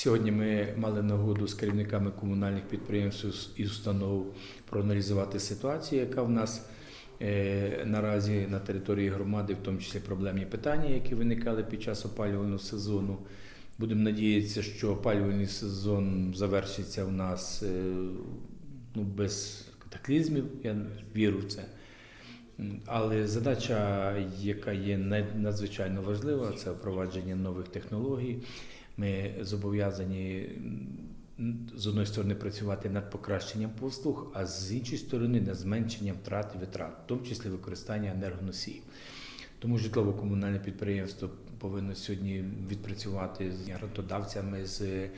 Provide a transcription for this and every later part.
Сьогодні ми мали нагоду з керівниками комунальних підприємств і установ проаналізувати ситуацію, яка в нас е, наразі на території громади, в тому числі проблемні питання, які виникали під час опалювального сезону. Будемо надіятися, що опалювальний сезон завершиться у нас е, ну, без катаклізмів. Я вірю в це. Але задача, яка є надзвичайно важлива, це впровадження нових технологій. Ми зобов'язані з одної сторони працювати над покращенням послуг, а з іншої сторони над зменшенням втрат і витрат, в тому числі використання енергоносіїв. Тому житлово-комунальне підприємство повинно сьогодні відпрацювати з грантодавцями, з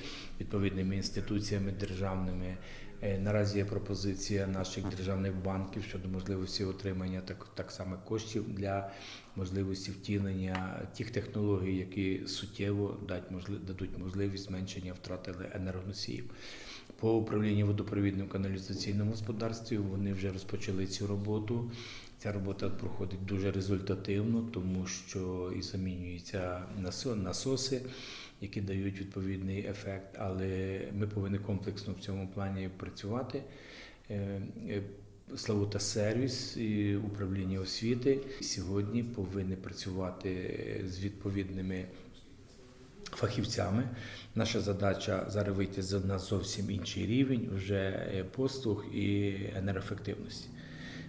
відповідними інституціями державними. Е, Наразі є пропозиція наших державних банків щодо можливості отримання так, так само коштів для можливості втілення тих технологій, які суттєво дадуть можливість зменшення втрати енергоносіїв. По управлінню водопровідним каналізаційним господарством вони вже розпочали цю роботу. Ця робота проходить дуже результативно, тому що і замінюються насоси, які дають відповідний ефект. Але ми повинні комплексно в цьому плані працювати. Славута сервіс і управління освіти сьогодні повинні працювати з відповідними фахівцями. Наша задача зараз вийти на зовсім інший рівень вже е, послуг і енергоефективності.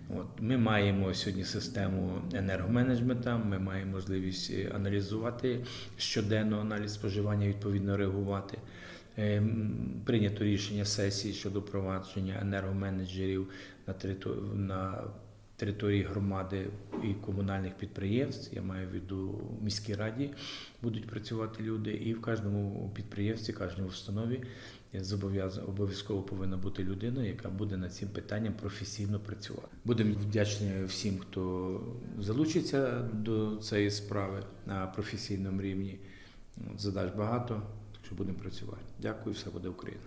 От ми маємо сьогодні систему енергоменеджмента. Ми маємо можливість е, аналізувати щоденно аналіз споживання, відповідно реагувати. Е, м, Прийнято рішення сесії щодо впровадження енергоменеджерів на території на території громади і комунальних підприємств. Я маю в виду в міській раді будуть працювати люди, і в кожному підприємстві, кожній установі обов'язково повинна бути людина, яка буде над цим питанням професійно працювати. Будемо вдячні всім, хто залучиться до цієї справи на професійному рівні. Задач багато, будемо працювати. Дякую, все буде Україна.